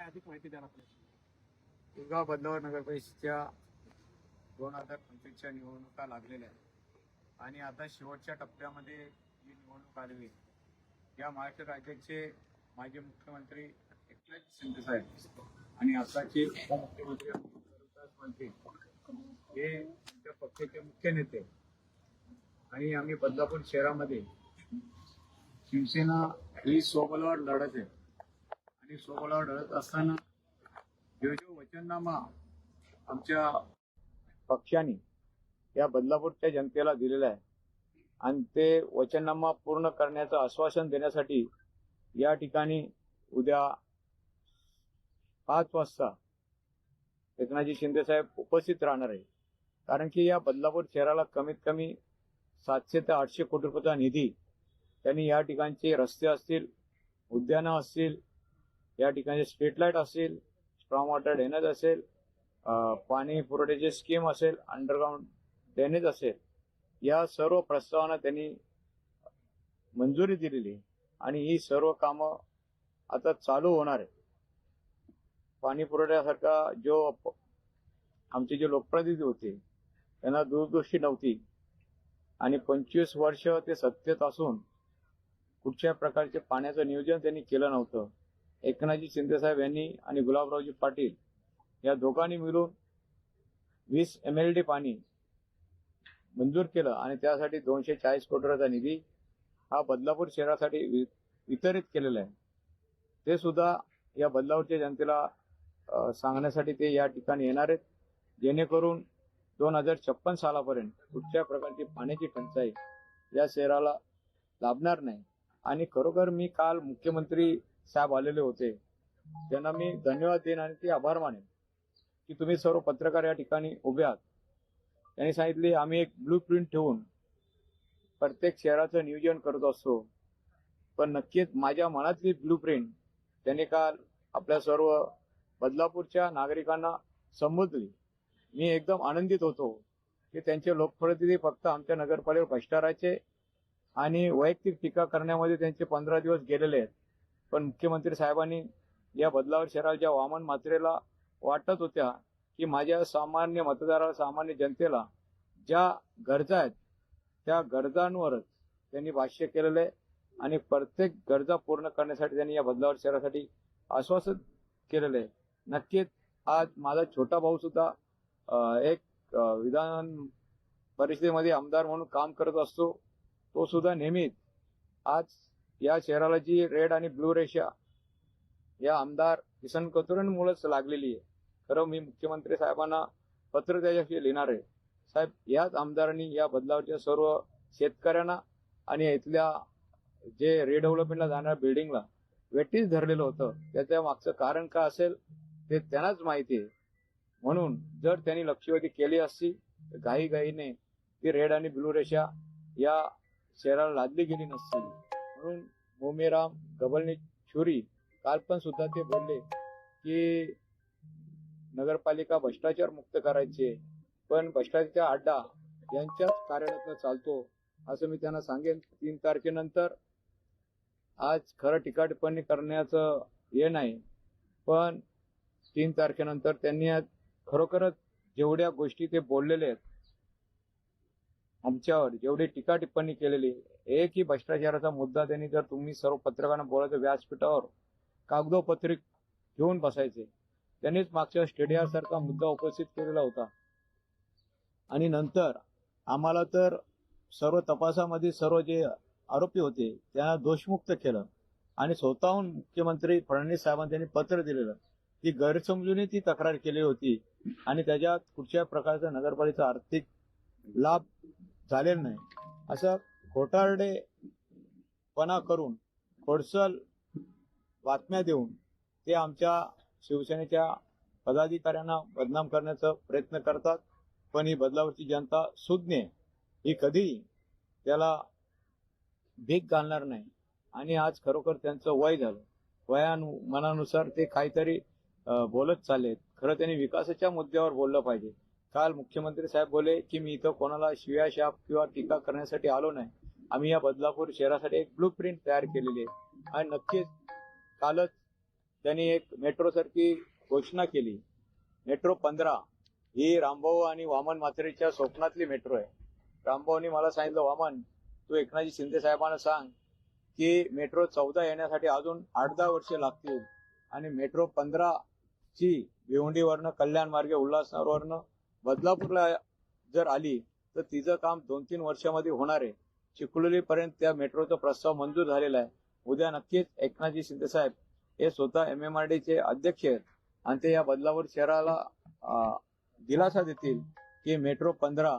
काय अधिक माहिती द्या आपल्याला? दुर्गाव बदलावर नगर परिषदेच्या दोन हजार पंचवीसच्या निवडणुका लागलेल्या आहेत. आणि आता शेवटच्या टप्प्यामध्ये जी निवडणूक आलेली या महाराष्ट्र राज्याचे माजी मुख्यमंत्री एकनाथ शिंदे साहेब आणि आताचे उपमुख्यमंत्री मंत्री हे आमच्या पक्षाचे मुख्य नेते आणि आम्ही बदलापूर शहरामध्ये शिवसेना ही सोबलावर लढत आहे. आणि सोबलावर ढळत असताना जो जो वचननामा आमच्या पक्षाने या बदलापूरच्या जनतेला दिलेला आहे. आणि ते वचननामा पूर्ण करण्याचं आश्वासन देण्यासाठी या ठिकाणी उद्या पाच वाजता एकनाथजी शिंदे साहेब उपस्थित राहणार आहे कारण की या बदलापूर शहराला कमीत कमी सातशे ते आठशे कोटी रुपयाचा निधी त्यांनी या ठिकाणचे रस्ते असतील उद्यानं असतील या ठिकाणी स्ट्रीट लाइट असतील स्ट्रॉंग वॉटर ड्रेनेज असेल पाणी पुरवठ्याची स्कीम असेल अंडरग्राऊंड ड्रेनेज असेल या सर्व प्रस्तावांना त्यांनी मंजुरी दिलेली आणि ही सर्व कामं आता चालू होणार आहे पाणी पुरवठ्यासारखा जो आमचे जे लोकप्रतिनिधी होते त्यांना दूरदृष्टी नव्हती आणि पंचवीस वर्ष ते सत्तेत असून कुठच्या प्रकारचे पाण्याचं नियोजन त्यांनी केलं नव्हतं. एकनाथजी शिंदेसाहेब यांनी आणि गुलाबरावजी पाटील या दोघांनी मिळून वीस एम एल डी पाणी मंजूर केलं आणि त्यासाठी दोनशे चाळीस कोटी रुपयाचा निधी हा बदलापूर शहरासाठी वि- वितरित केलेला आहे. ते सुद्धा या बदलापूरच्या जनतेला सांगण्यासाठी ते या ठिकाणी येणार आहेत. जेणेकरून दोन हजार छप्पन सालापर्यंत कुठच्या प्रकारची पाण्याची टंचाई या शहराला लाभणार नाही. आणि खरोखर मी काल मुख्यमंत्री साहेब आलेले होते. त्यांना मी धन्यवाद देईन आणि ते आभार मानेन की तुम्ही सर्व पत्रकार या ठिकाणी उभे आहात. त्यांनी सांगितले आम्ही एक ब्लू प्रिंट ठेवून प्रत्येक शहराचं नियोजन करत असतो. पण नक्कीच माझ्या मनातली ब्लू प्रिंट त्यांनी काल आपल्या सर्व बदलापूरच्या नागरिकांना संबोधली. मी एकदम आनंदित होतो की त्यांचे लोकप्रतिनिधी फक्त आमच्या नगरपालिका भ्रष्टाचाराचे आणि वैयक्तिक टीका करण्यामध्ये त्यांचे पंधरा दिवस गेलेले आहेत. पण मुख्यमंत्री साहेबांनी या बदलावर शहराला ज्या वामन मात्रेला वाटत होत्या की माझ्या सामान्य मतदाराला सामान्य जनतेला ज्या गरजा आहेत त्या गरजांवरच त्यांनी भाष्य केलेलं आहे आणि प्रत्येक गरजा पूर्ण करण्यासाठी त्यांनी या बदलावर शहरासाठी आश्वासन केलेलं आहे. नक्कीच आज माझा छोटा भाऊ सुद्धा एक विधान परिषदेमध्ये आमदार म्हणून काम करत असतो तो सुद्धा नेहमीच आज या शहराला जी रेड आणि ब्लू रेषा या आमदार किसन कथोरेंमुळेच लागलेली आहे. खरं मी मुख्यमंत्री साहेबांना पत्र त्याच्याशी लिहिणार आहे. साहेब याच आमदारांनी या बदलावच्या सर्व शेतकऱ्यांना आणि इथल्या जे रिडेव्हलपमेंटला जाणाऱ्या बिल्डिंगला वेटीच धरलेलं होतं. त्याच्या मागचं कारण काय असेल ते त्यांनाच माहिती आहे. म्हणून जर त्यांनी लक्षवेधी केली असती तर घाई ती रेड आणि ब्लू रेषा या शहराला लादली गेली नसती. म्हणून मोमेराम गबलनी छुरी काल पण सुद्धा ते बोलले की नगरपालिका भ्रष्टाचार मुक्त करायचे पण भ्रष्टाचार अड्डा यांच्याच कार्यालयातनं चालतो असं मी त्यांना सांगेन. तीन तारखेनंतर आज खरं टीका करण्याचं हे नाही पण तीन तारखेनंतर त्यांनी आज खरोखरच जेवढ्या गोष्टी ते बोललेले आहेत आमच्यावर जेवढी टीका टिप्पणी केलेली. एकही भ्रष्टाचाराचा मुद्दा त्यांनी जर तुम्ही सर्व पत्रकारांना बोलायचं व्यासपीठावर कागदोपत्री घेऊन बसायचे. त्यांनीच मागच्या स्टेडियम सारखा मुद्दा उपस्थित केलेला होता. आणि नंतर आम्हाला तर सर्व तपासामध्ये सर्व जे आरोपी होते त्यांना दोषमुक्त केलं. आणि स्वतःहून मुख्यमंत्री फडणवीस साहेबांनी त्यांनी पत्र दिलेलं. ती गैरसमजुनी ती तक्रार केली होती. आणि त्याच्यात कुठच्या प्रकारचा नगरपालिकेचा आर्थिक लाभ झालेला नाही. असं खोटारडेपणा करून खोडसल बातम्या देऊन ते आमच्या शिवसेनेच्या पदाधिकाऱ्यांना बदनाम करण्याचा प्रयत्न करतात. पण ही बदलावरची जनता सुज्ञ ही कधी त्याला भीक घालणार नाही. आणि आज खरोखर त्यांचं वय झालं. वयानु मनानुसार ते काहीतरी बोलत चाललेत. खरं त्यांनी विकासाच्या मुद्द्यावर बोललं पाहिजे. काल मुख्यमंत्री साहेब बोले की मी इथं कोणाला शिव्या शाप किंवा टीका करण्यासाठी आलो नाही. आम्ही या बदलापूर शहरासाठी एक ब्लू प्रिंट तयार केलेली आहे. आणि नक्कीच कालच त्यांनी एक मेट्रोसारखी घोषणा केली. मेट्रो पंधरा ही रामभाऊ आणि वामन म्हात्रेच्या स्वप्नातली मेट्रो आहे. रामभाऊनी मला सांगितलं वामन तू एकनाथजी शिंदे साहेबांना सांग की मेट्रो चौदा येण्यासाठी अजून आठ दहा वर्षे लागतील आणि मेट्रो पंधरा ची भिवंडीवरनं कल्याण मार्गे उल्हासनगरवरनं बदलापूरला जर आली तर तिचं काम दोन तीन वर्षामध्ये होणार आहे. चिखलोली पर्यंत त्या मेट्रोचा प्रस्ताव मंजूर झालेला आहे. उद्या नक्कीच एकनाथजी शिंदे साहेब हे स्वतः एम एम आर चे अध्यक्ष आहेत. आणि ते या बदलापूर शहराला दिलासा देतील की मेट्रो पंधरा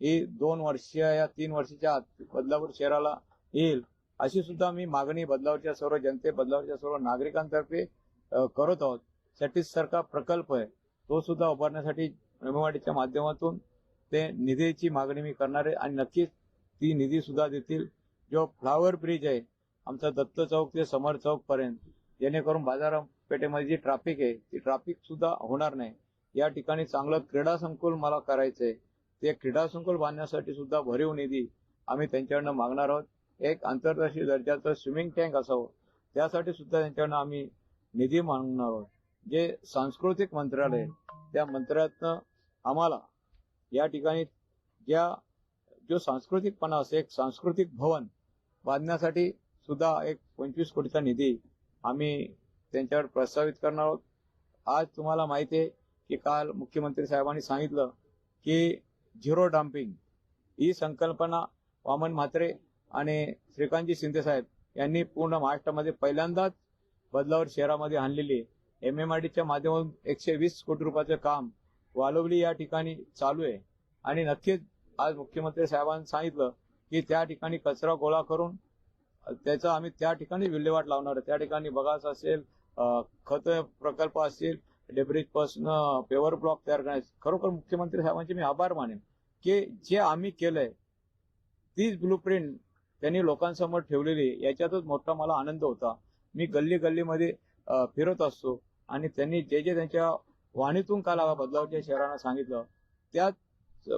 ही दोन वर्ष या तीन वर्षाच्या आत बदलापूर शहराला येईल. अशी सुद्धा मी मागणी बदलावरच्या सर्व जनते बदलावरच्या सर्व नागरिकांतर्फे करत आहोत. सतीश सारखा प्रकल्प आहे. तो सुद्धा उभारण्यासाठी एमएमआरडीच्या माध्यमातून ते निधीची मागणी मी करणार आहे आणि नक्कीच ती निधी सुद्धा देतील. जो फ्लावर ब्रिज आहे आमचा दत्त चौक ते समर चौक पर्यंत जेणेकरून बाजारपेठेमध्ये जी ट्रॅफिक आहे ती ट्रॅफिक सुद्धा होणार नाही. या ठिकाणी चांगलं क्रीडा संकुल मला करायचंय. ते क्रीडा संकुल बांधण्यासाठी सुद्धा भरीव निधी आम्ही त्यांच्याकडनं मागणार आहोत. एक आंतरराष्ट्रीय दर्जाचं स्विमिंग टँक असावं त्यासाठी सुद्धा त्यांच्याकडनं आम्ही निधी मागणार आहोत. जे सांस्कृतिक मंत्रालय त्या मंत्र्यातनं आम्हाला या ठिकाणी ज्या जो सांस्कृतिकपणा असेल एक सांस्कृतिक भवन बांधण्यासाठी सुद्धा एक पंचवीस कोटीचा निधी आम्ही त्यांच्यावर प्रस्तावित करणार आहोत. आज तुम्हाला माहिती आहे की काल मुख्यमंत्री साहेबांनी सांगितलं की झिरो डम्पिंग ही संकल्पना वामन म्हात्रे आणि श्रीकांतजी शिंदे साहेब यांनी पूर्ण महाराष्ट्रामध्ये पहिल्यांदाच बदलावर शहरामध्ये आणलेली आहे. एम एम आर डीच्या माध्यमातून एकशे वीस कोटी रुपयाचं काम वालोवली या ठिकाणी चालू आहे. आणि नक्कीच आज मुख्यमंत्री साहेबांनी सांगितलं की त्या ठिकाणी कचरा गोळा करून त्याचा आम्ही त्या ठिकाणी विल्हेवाट लावणार आहे. त्या ठिकाणी बघाच असेल खत प्रकल्प असतील डेब्रिजपासून पेवर ब्लॉक तयार करण्यास. खरोखर मुख्यमंत्री साहेबांचे मी आभार मानेन की जे आम्ही केलंय तीच ब्लूप्रिंट त्यांनी लोकांसमोर ठेवलेली याच्यातच मोठा मला आनंद होता. मी गल्ली गल्लीमध्ये फिरत असतो आणि त्यांनी जे जे त्यांच्या वाणीतून काल बदलावच्या शहरांना सांगितलं. त्यात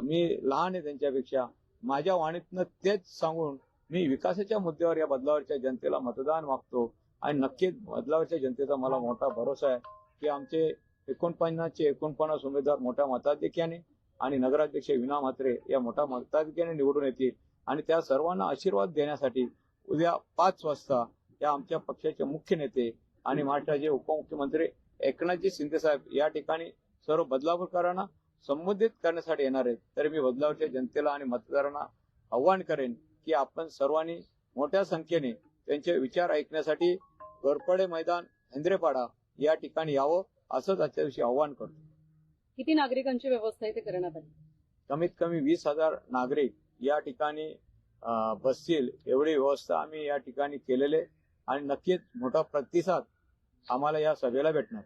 मी लहान आहे त्यांच्यापेक्षा. माझ्या वाणीतनं तेच सांगून मी विकासाच्या मुद्द्यावर या बदलावरच्या जनतेला मतदान मागतो. आणि नक्कीच बदलावरच्या जनतेचा मला मोठा भरोसा आहे की आमचे एकोणपन्नासचे एकोणपन्नास उमेदवार मोठ्या मताधिक्याने आणि नगराध्यक्ष विना म्हात्रे या मोठ्या मताधिक्याने निवडून येतील. आणि त्या सर्वांना आशीर्वाद देण्यासाठी उद्या पाच वाजता या आमच्या पक्षाचे मुख्य नेते आणि महाराष्ट्राचे उपमुख्यमंत्री एकनाथजी शिंदे साहेब या ठिकाणी सर्व बदलापूरकरांना संबोधित करण्यासाठी येणार आहेत. तर मी बदलावरच्या जनतेला आणि मतदारांना आव्हान करेन की आपण सर्वांनी मोठ्या संख्येने त्यांचे विचार ऐकण्यासाठी घोरपडे मैदान हेंद्रेपाडा या ठिकाणी यावं असंच आजच्या दिवशी आव्हान करतो. किती नागरिकांची व्यवस्था इथे करण्यात आली? कमीत कमी वीस हजार नागरिक या ठिकाणी बसतील एवढी व्यवस्था आम्ही या ठिकाणी केलेले आणि नक्कीच मोठा प्रतिसाद आम्हाला या सभेला भेटणार.